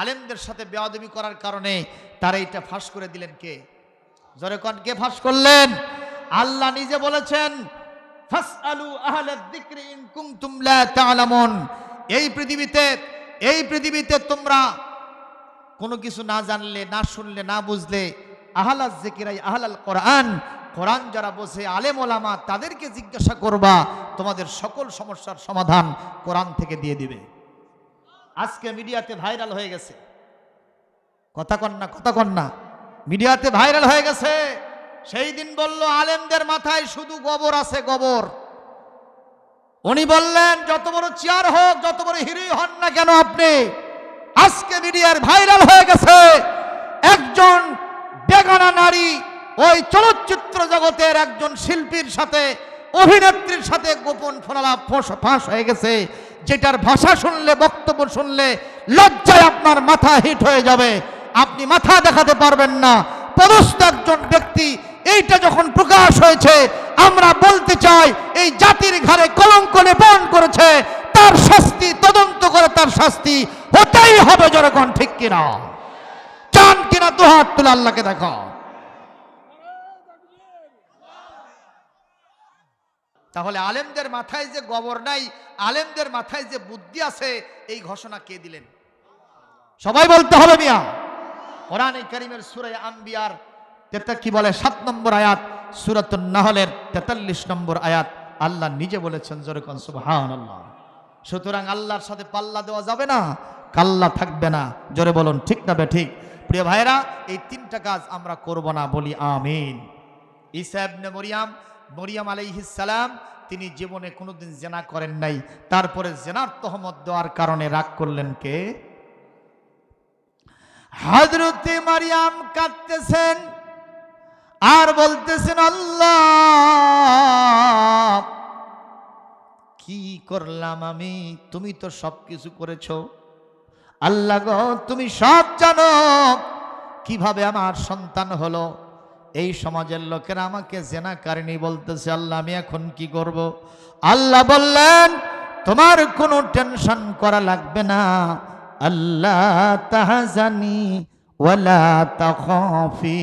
আলেমদের সাথে বেয়াদবি করার কারণে তারা এটা ফাঁস করে দিলেন কে? জরে কন, কে ফাঁস করলেন? আল্লাহ নিজে বলেছেন এই পৃথিবীতে এই পৃথিবীতে তোমরা কোনো কিছু না জানলে, না শুনলে, না বুঝলে আহলাল জিকিরাই আহলাল কোরআন কোরআন যারা বসে আলেম ওলামা, তাদেরকে জিজ্ঞাসা করবা, তোমাদের সকল সমস্যার সমাধান কোরআন থেকে দিয়ে দিবে। আজকে মিডিয়াতে ভাইরাল হয়ে গেছে। কথা কন্যা কথা কন্যা মিডিয়াতে ভাইরাল হয়ে গেছে। সেই দিন বলল, আলেমদের মাথায় শুধু গোবর আছে, গোবর। উনি বললেন, যত বড় চেয়ার হোক, যত বড় হিরোই হন না কেন আপনি, আজকে মিডিয়ার ভাইরাল হয়ে গেছে। একজন বেগানা নারী ওই চলচ্চিত্র জগতের একজন শিল্পীর সাথে অভিনেত্রীর সাথে গোপন ফলালাপ ফোঁস- হয়ে গেছে। যেটার ভাষা শুনলে, বক্তব্য শুনলে লজ্জায় আপনার মাথা হিট হয়ে যাবে। আপনি মাথা দেখাতে পারবেন না। পদস্থ একজন ব্যক্তি এইটা যখন প্রকাশ হয়েছে, আমরা বলতে চাই, এই জাতির ঘরে কলঙ্ক নিপন করেছে। তার শাস্তি, তদন্ত করে তার শাস্তি হতেই হবে জনগণ, ঠিক কিনা? চান কিনা, দুহাত তুলে আল্লাহকে দেখো। তাহলে আলেমদের মাথায় যে গবর নাই, আলেমদের মাথায় যে বুদ্ধি আছে, এই ঘোষণা কে দিলেন? সবাই বলতে হবে মিয়া। কোরআন করিমের সুরায় আম্বিয়ার তেতা কি বলে? সাত নম্বর আয়াত, সুরাতুন নাহলের তেতাল্লিশ নম্বর আয়াত। আল্লাহ নিজে বলেছেন জোরেকন সুবহান সুতরাং আল্লাহর সাথে পাল্লা দেওয়া যাবে না, কাল্লা থাকবে না। জোরে বলুন, ঠিক না বে ঠিক? প্রিয় ভাইরা এই তিনটা কাজ আমরা করব না বলি আমিন। ইবনে মরিয়াম মরিয়াম সালাম, তিনি জীবনে কোনোদিন জেনা করেন নাই। তারপরে জেনার তহমত দেওয়ার কারণে রাগ করলেন কে? হজরতে মারিয়াম কাঁদতেছেন আর বলতেছেন, আল্লাহ, কি করলাম আমি? তুমি তো সব কিছু করেছ। আল্লাহ তুমি সব জানো। কীভাবে আমার সন্তান হলো? এই সমাজের লোকেরা আমাকে জেনা কারিনী বলতেছে, আল্লাহ, আমি এখন কি করব? আল্লাহ বললেন, তোমার কোনো টেনশন করা লাগবে না। আল্লাহ তাহাজানি ওয়ালা তাখাফি।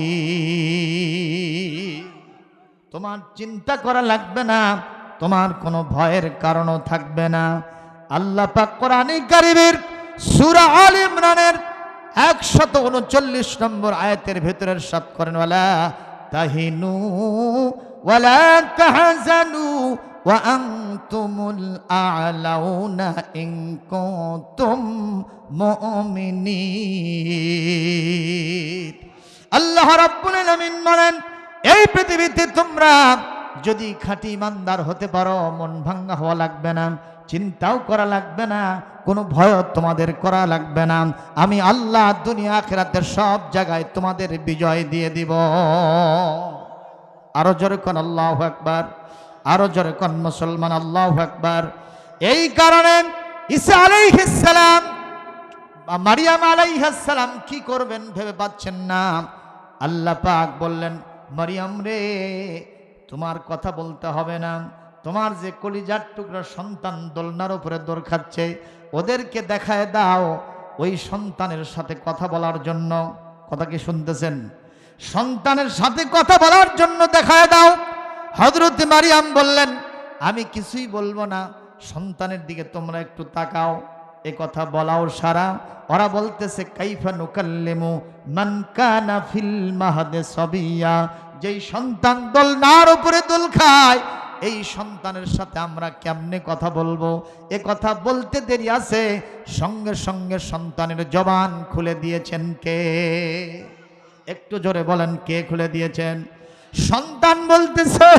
তোমার চিন্তা করা লাগবে না, তোমার কোনো ভয়ের কারণও থাকবে না। আল্লাহ পাক কোরআনে কারিমের সূরা আল ইমরানের একশত উনচল্লিশ নম্বর আয়াতের ভেতরের সব করেন, ওয়ালা তাহিনু, ওয়ালা তাহজানু আল্লাহ রাব্বুল বলেন, এই পৃথিবীতে তোমরা যদি খাঁটি ইমানদার হতে পারো, মন ভাঙ্গা হওয়া লাগবে না। চিন্তাও করা লাগবে না, কোনো ভয় তোমাদের করা লাগবে না। আমি আল্লাহ দুনিয়া আখেরাতের সব জায়গায় তোমাদের বিজয় দিয়ে দিব। আরও জোরে কন আল্লাহ একবার আরও জোরে কন মুসলমান আল্লাহ একবার এই কারণে ঈসা আলাইহিস সালাম বা মারিয়াম আলাইহাসালাম কি করবেন ভেবে পাচ্ছেন না। আল্লাহ পাক বললেন, মারিয়াম রে, তোমার কথা বলতে হবে না। তোমার যে কলিজার টুকরা সন্তান দোলনার উপরে দৌড় খাচ্ছে, ওদেরকে দেখায় দাও ওই সন্তানের সাথে কথা বলার জন্য। কথা কি শুনতেছেন? সন্তানের সাথে কথা বলার জন্য দেখায় দাও। হজরত মারিয়াম বললেন, আমি কিছুই বলব না, সন্তানের দিকে তোমরা একটু তাকাও। এ কথা বলাও সারা। ওরা বলতেছে, কাইফা নুকাল্লেমু মান কানা ফিল মাহাদে সবিয়া। যেই সন্তান দোলনার উপরে দোল খায় এই সন্তানের সাথে আমরা কেমনে কথা বলব? এ কথা বলতে দেরি আছে। সঙ্গে সঙ্গে সন্তানের জবান খুলে দিয়েছেন কে? একটু জোরে বলেন, কে খুলে দিয়েছেন? সন্তান বলতেছে,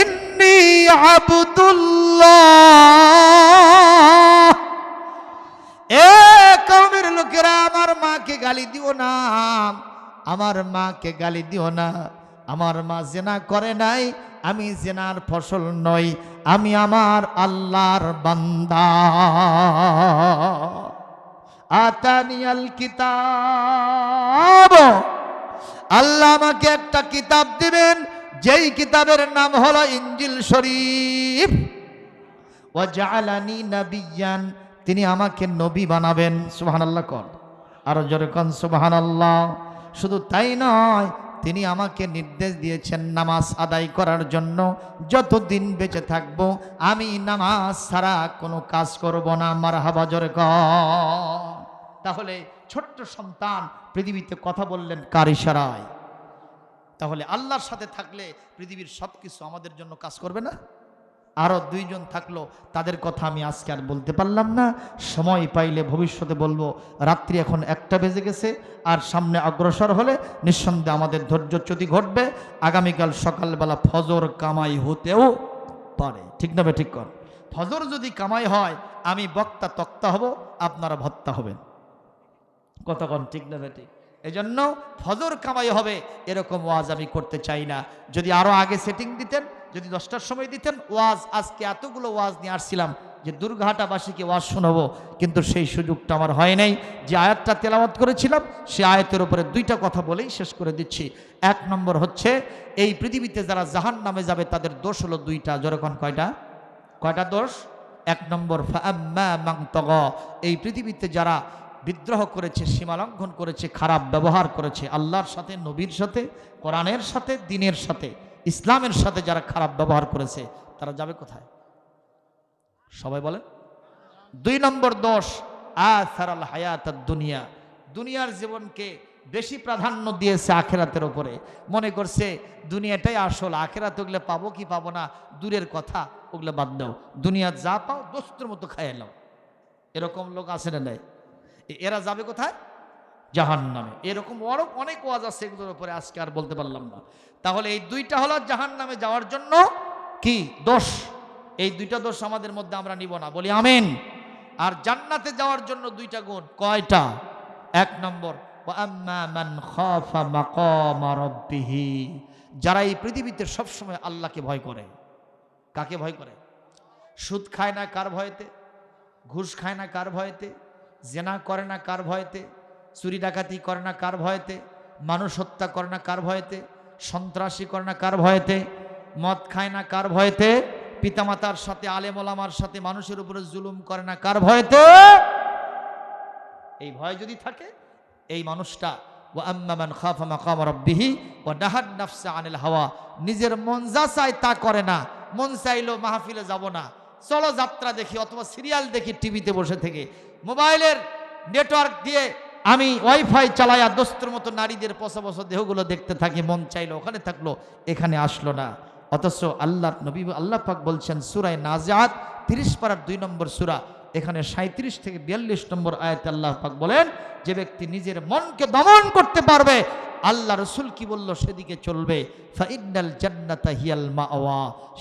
ইন্নি আবুদুল্লাহ। এ লোকেরা, আমার মাকে গালি দিও না। আমার মাকে গালি দিও না। আমার মা জেনা করে নাই, আমি জেনার ফসল নই, আমি আমার আল্লাহর বান্দা। আতানিয়াল কিতাব। আল্লাহ আমাকে একটা কিতাব দিবেন, যেই কিতাবের নাম হলো ইঞ্জিল শরীফ। ও জালানি নাবিয়ান, তিনি আমাকে নবী বানাবেন, সুবহানাল্লাহ কর। আরও জোরে কন সুবাহান আল্লাহ শুধু তাই নয় তিনি আমাকে নির্দেশ দিয়েছেন নামাজ আদায় করার জন্য, যতদিন বেঁচে থাকব, আমি নামাজ ছাড়া কোনো কাজ করব না আমার হাবা জোরে কন তাহলে ছোট্ট সন্তান পৃথিবীতে কথা বললেন কার ইশারায়? তাহলে আল্লাহর সাথে থাকলে পৃথিবীর সব কিছু আমাদের জন্য কাজ করবে না? আরও দুইজন থাকল, তাদের কথা আমি আজকে আর বলতে পারলাম না। সময় পাইলে ভবিষ্যতে বলব, রাত্রি এখন একটা বেজে গেছে, আর সামনে অগ্রসর হলে নিঃসন্দেহে আমাদের ধৈর্যচ্যুতি ঘটবে। আগামীকাল সকালবেলা ফজর কামাই হতেও পারে। ঠিক না ঠিক কর? ফজর যদি কামাই হয়, আমি বক্তা তক্তা হব, আপনারা ভত্তা হবেন। কতক্ষণ ঠিক না ঠিক? এই জন্য ফজর কামাই হবে, এরকম ওয়াজ আমি করতে চাই না। যদি আরও আগে সেটিং দিতেন যদি দশটার সময় দিতেন, ওয়াজ, আজকে এতগুলো ওয়াজ নিয়ে আসছিলাম যে দুর্ঘাটাবাসীকে ওয়াজ শোনাবো। কিন্তু সেই সুযোগটা আমার হয় নাই। যে আয়াতটা তেলাওয়াত করেছিলাম, সে আয়াতের উপরে দুইটা কথা বলেই শেষ করে দিচ্ছি। এক নম্বর হচ্ছে, এই পৃথিবীতে যারা জাহান নামে যাবে, তাদের দোষ হলো দুইটা। যেরকম কয়টা? কয়টা দোষ? এক নম্বর এই পৃথিবীতে যারা বিদ্রোহ করেছে সীমালঙ্ঘন করেছে, খারাপ ব্যবহার করেছে, আল্লাহর সাথে, নবীর সাথে, কোরআনের সাথে, দিনের সাথে ইসলামের সাথে যারা খারাপ ব্যবহার করেছে, তারা যাবে কোথায়? সবাই বলেন। দুই নম্বর দোষ, আসারাল হায়াত দুনিয়া। দুনিয়ার জীবনকে বেশি প্রাধান্য দিয়েছে আখেরাতের ওপরে মনে করছে, দুনিয়াটাই আসল, আখেরাত ওগুলো পাবো কি পাবো না, দূরের কথা, ওগুলো বাদ দাও। দুনিয়া যা পাও, দোস্তের মতো খাইয়ে নাও। এরকম লোক আছে না নাই? এরা যাবে কোথায়? জাহান নামে এরকম আরও অনেক ওয়াজ আছে এগুলোর উপরে, আজকে আর বলতে পারলাম না। তাহলে এই দুইটা হলো জাহান নামে যাওয়ার জন্য কি দোষ? এই দুইটা দোষ আমাদের মধ্যে আমরা নিব না, বলি আমিন। আর জান্নাতে যাওয়ার জন্য দুইটা গুণ, কয়টা? এক নম্বর যারা এই পৃথিবীতে সবসময় আল্লাহকে ভয় করে। কাকে ভয় করে? সুদ খায় না কার ভয়েতে? ঘুষ খায় না কার ভয়েতে? জেনা করে না কার ভয়েতে? চুরি ডাকাতি করে না কার ভয়েতে? মানুষ হত্যা করে না কার ভয়েতে? সন্ত্রাসী করে না কার ভয়েতে? মদ খায় না কার ভয়েতে? পিতামাতার সাথে, আলেমলামার সাথে মানুষের উপরে জুলুম করে না কার ভয়েতে? এই ভয় যদি থাকে, এই মানুষটা আম্মামান খাফা মাকাম রব্বিহি ও নাহান নাফসা আনিল হাওয়া। নিজের মন যা চায় তা করে না। মন চাইলো মাহফিলে যাব না। চলো যাত্রা দেখি অথবা সিরিয়াল দেখি টিভিতে বসে থেকে। মোবাইলের নেটওয়ার্ক দিয়ে আমি ওয়াইফাই চালাইয়া দোস্তর মতো নারীদের পশা দেহগুলো দেখতে থাকি, মন চাইলো, ওখানে থাকল, এখানে আসলো না। অথচ আল্লাহ নবী, আল্লাহ পাক বলছেন সুরায় নাজাত তিরিশ পাড়ার দুই নম্বর সুরা, এখানে সাঁত্রিশ থেকে বিয়াল্লিশ নম্বর আয়াত আল্লাহ পাক বলেন, যে ব্যক্তি নিজের মনকে দমন করতে পারবে, আল্লাহ রসুল কি বলল, সেদিকে চলবে। জান্নাতা হিয়াল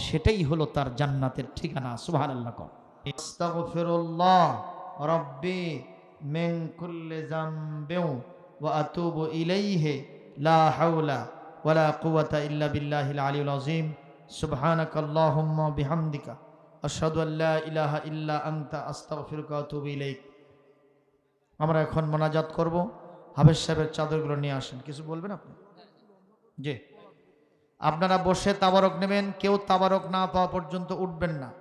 সেটাই হলো তার জান্নাতের ঠিকানা, সুবহানাল্লাহ কর। আস্তাগফিরুল্লাহ মিন কুল্লি যামবিন ওয়া আতুবু ইলাইহি লা হাওলা ওয়ালা কুওয়াতা ইল্লা বিল্লাহিল আলিয়্যিল আযীম। সুবহানাকাল্লাহুম্মা বিহামদিকা। আশহাদু আল্লা ইলাহা ইল্লা আনতা, আস্তাগফিরুকা ওয়া আমরা এখন মোনাজাত করব। হাবেজ সাহেবের চাদরগুলো নিয়ে আসেন। কিছু বলবেন আপনি? জি। আপনারা বসে তাবারক নেবেন, কেউ তাবারক না পাওয়া পর্যন্ত উঠবেন না।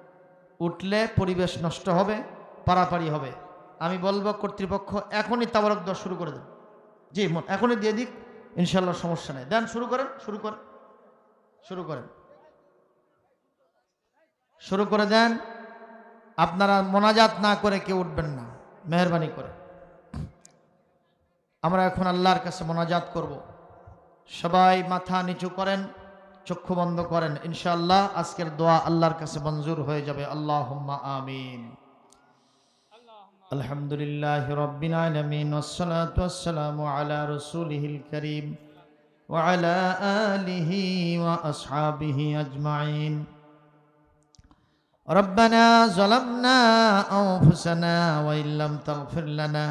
উঠলে পরিবেশ নষ্ট হবে, পারাপারি হবে। আমি বলব কর্তৃপক্ষ, এখনই তাবারক দেওয়া শুরু করে দেন। জি এখনই দিয়ে দিক ইনশাল্লাহ সমস্যা নেই। দেন, শুরু করেন শুরু করেন শুরু করেন। শুরু করে দেন, আপনারা মোনাজাত না করে কেউ উঠবেন না, মেহরবানি করে। আমরা এখন আল্লাহর কাছে মোনাজাত করব। সবাই মাথা নিচু করেন, চক্ষু বন্ধ করেন, ইনশাআল্লাহ আজকের দোয়া আল্লাহর কাছে মঞ্জুর হয়ে যাবে। আল্লাহ আমিন। আলহামদুলিল্লাহ রব্বিল আলামিন ওয়াসসালাতু ওয়াসসালামু আলা রাসূলিহিল কারীম ওয়া আলা আলিহি ওয়া আসহাবিহি আজমাইন ربنا ظلمنا أنفسنا وإن لم تغفر لنا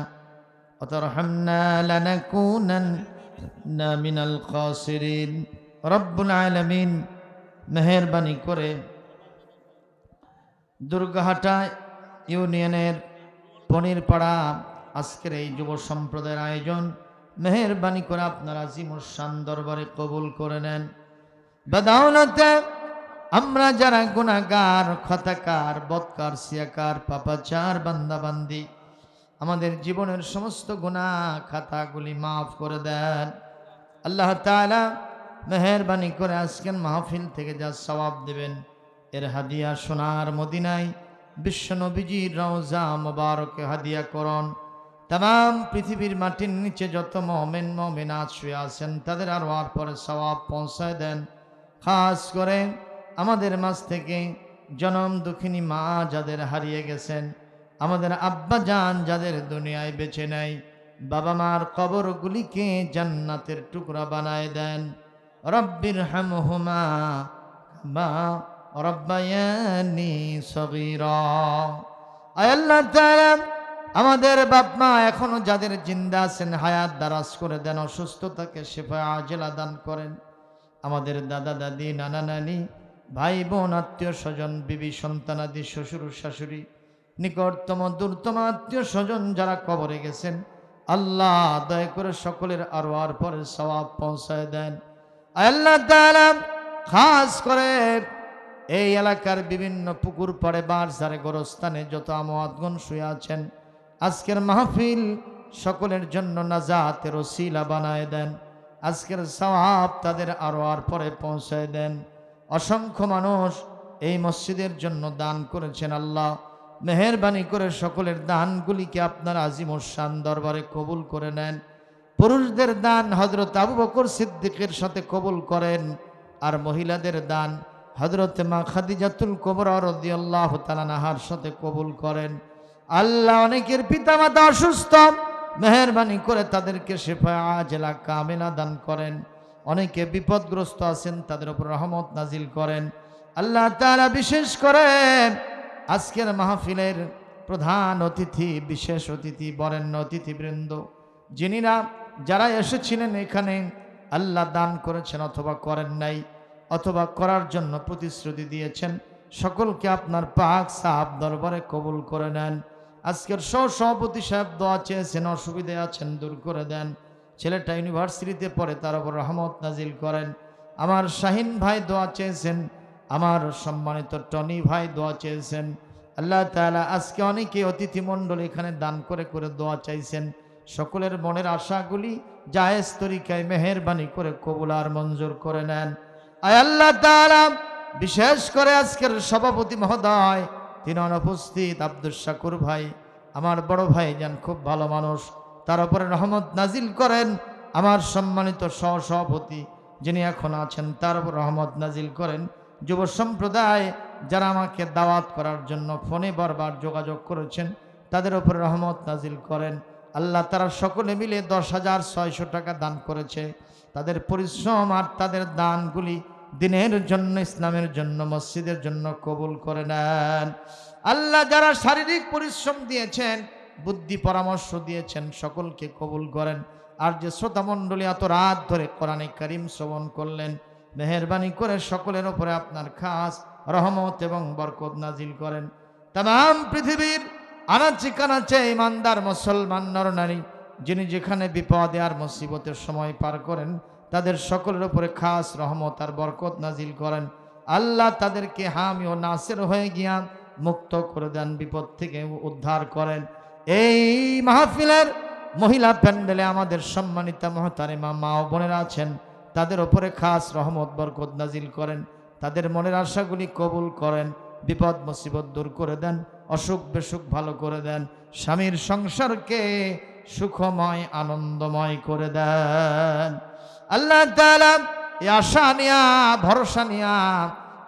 وترحمنا لنكونن من الخاسرين رب العالمين মেহরবানি করে দুর্গাহাটা ইউনিয়নের পনিরপাড়া আজকের এই যুব সম্প্রদায়ের আয়োজন। মেহরবানি করে আপনারা জিমুসান দরবারে কবুল করে নেন। বেদাউলতে আমরা যারা গুণাগার খতাকার বৎকার সিয়াকার, পাপাচার, বান্দাবান্দি, আমাদের জীবনের সমস্ত গুণা খাতাগুলি মাফ করে দেন। আল্লাহ তাআলা মেহরবানি করে আজকের মাহফিল থেকে যা সওয়াব দেবেন, এর হাদিয়া সোনার মদিনায়। বিশ্ব নবীজির রওজা মোবারকে হাদিয়া করন। তাম পৃথিবীর মাটির নিচে যত মমেন মমেনাথ শুয়ে আছেন, তাদের আরও আর পরে সওয়াব পৌঁছায় দেন। খাস করে আমাদের মাঝ থেকে জনম দুঃখিনী মা যাদের হারিয়ে গেছেন, আমাদের আব্বা যান যাদের দুনিয়ায় বেছে নেয় বাবা মার কবরগুলিকে জান্নাতের টুকরা বানায় দেন। রব্বির হামহুমা মা আমাদের বাপ মা এখনও যাদের জিন্দা আছেন, হায়াত দারাজ করে দেন, অসুস্থতাকে শেফা আজেলা দান করেন। আমাদের দাদা, দাদি, নানা, নানি, ভাই, বোন, আত্মীয় স্বজন, বিবি সন্তানাদি শ্বশুর, শাশুড়ি, নিকটতম, দূরতম আত্মীয় স্বজন যারা কবরে গেছেন, আল্লাহ দয়া করে সকলের আরও আর পরে সওয়াব পৌঁছায় দেন। আল্লাহ খাস করে এই এলাকার বিভিন্ন পুকুর পাড়ে বারসারে গোরস্থানে যত আমোয়াদগণ শুয়ে আছেন, আজকের মাহফিল সকলের জন্য নাজাতের ওসিলা বানায় দেন। আজকের সওয়াব তাদের আরও আর পরে পৌঁছায় দেন। অসংখ্য মানুষ এই মসজিদের জন্য দান করেছেন আল্লাহ। মেহরবানি করে সকলের দানগুলিকে আপনার আজিম শান দরবারে কবুল করে নেন। পুরুষদের দান হজরত আবু বকর সিদ্দিকের সাথে কবুল করেন আর মহিলাদের দান হজরত মা খাদিজাতুল কবর রদিয়াল্লাহ তালানাহার সাথে কবুল করেন। আল্লাহ অনেকের পিতামাতা অসুস্থ, মেহরবানি করে তাদেরকে শেফা আজেলা কামেলা দান করেন। অনেকে বিপদগ্রস্ত আছেন, তাদের উপর রহমত নাজিল করেন। আল্লাহ তাআলা বিশেষ করেন আজকের মাহফিলের প্রধান অতিথি, বিশেষ অতিথি, বরেণ্য অতিথিবৃন্দ, যিনিরা যারা এসেছিলেন এখানে, আল্লাহ দান করেছেন অথবা করেন নাই। অথবা করার জন্য প্রতিশ্রুতি দিয়েছেন। সকলকে আপনার পাক সাহাব দরবারে কবুল করে নেন। আজকের সহ সভাপতি সাহেব দোয়া চেয়েছেন, অসুবিধে আছেন, দূর করে দেন। ছেলেটা ইউনিভার্সিটিতে পড়ে, তার উপর রহমত নাজিল করেন। আমার শাহিন ভাই দোয়া চেয়েছেন, আমার সম্মানিত টনি ভাই দোয়া চেয়েছেন। আল্লাহ তাআলা আজকে অনেকে অতিথি মণ্ডল এখানে দান করে করে দোয়া চাইছেন। সকলের মনের আশাগুলি জায়েজ তরিকায় মেহেরবানি করে কবুল আর মঞ্জুর করে নেন। আয় আল্লাহ তাআলা, বিশেষ করে আজকের সভাপতি মহোদয় তিনি অনুপস্থিত আব্দুল শাকুর ভাই, আমার বড় ভাই যান খুব ভালো মানুষ, তার উপরে রহমত নাজিল করেন, আমার সম্মানিত সহসভাপতি যিনি এখন আছেন, তার উপর রহমত নাজিল করেন, যুব সম্প্রদায় যারা আমাকে দাওয়াত করার জন্য ফোনে বারবার যোগাযোগ করেছেন, তাদের উপর রহমত নাজিল করেন। আল্লাহ তারা সকলে মিলে দশ হাজার ছয়শো টাকা দান করেছে। তাদের পরিশ্রম আর তাদের দানগুলি দিনের জন্য, ইসলামের জন্য, মসজিদের জন্য কবুল করে নেন। আল্লাহ যারা শারীরিক পরিশ্রম দিয়েছেন, বুদ্ধি পরামর্শ দিয়েছেন, সকলকে কবুল করেন। আর যে শ্রোতামণ্ডলী এত রাত ধরে কোরআনে করিম শ্রবণ করলেন, মেহরবানি করে সকলের ওপরে আপনার খাস রহমত এবং বরকত নাজিল করেন। তাম পৃথিবীর আনাচে কানাচে ইমানদার মুসলমান নরনারী যিনি যেখানে বিপদে আর মুসিবতের সময় পার করেন, তাদের সকলের উপরে খাস রহমত আর বরকত নাজিল করেন। আল্লাহ তাদেরকে হামি ও নাসের হয়ে গিয়া মুক্ত করে দেন, বিপদ থেকে উদ্ধার করেন। এই মাহফিলের মহিলা প্যান্ডেলে আমাদের সম্মানিতা মহতারিমা মা ও বোনেরা আছেন, তাদের ওপরে খাস রহমত, বরকত নাজিল করেন। তাদের মনের আশাগুলি কবুল করেন, বিপদ, মুসিবত দূর করে দেন অসুখ বেসুখ ভালো করে দেন। স্বামীর সংসারকে সুখময়, আনন্দময় করে দেন। আল্লাহ আশা নিয়া, ভরসা নিয়া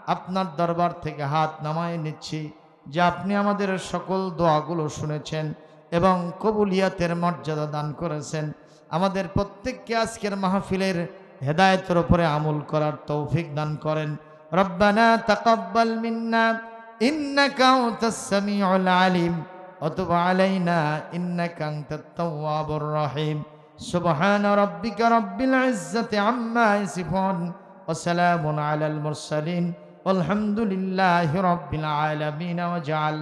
আপনার দরবার থেকে হাত নামায় নিচ্ছি যে আপনি আমাদের সকল দোয়াগুলো শুনেছেন এবং কবুলিয়াতের মর্যাদা দান করেছেন। আমাদের প্রত্যেককে আজকের মাহফিলের হেদায়তের ওপরে আমল করার তৌফিক দান করেন। রব্বানা তাকাব্বাল মিন্না, ইন্নাকা আনতাস সামিউল আলিম। وتب علينا إنك أنت التواب الرحيم سبحان ربك رب العزة عما يصفون وسلام على المرسلين والحمد لله رب العالمين وجعل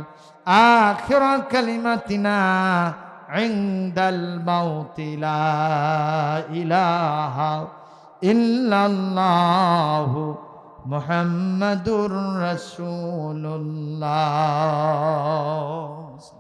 آخر كلمتنا عند الموت لا إله إلا الله محمد رسول الله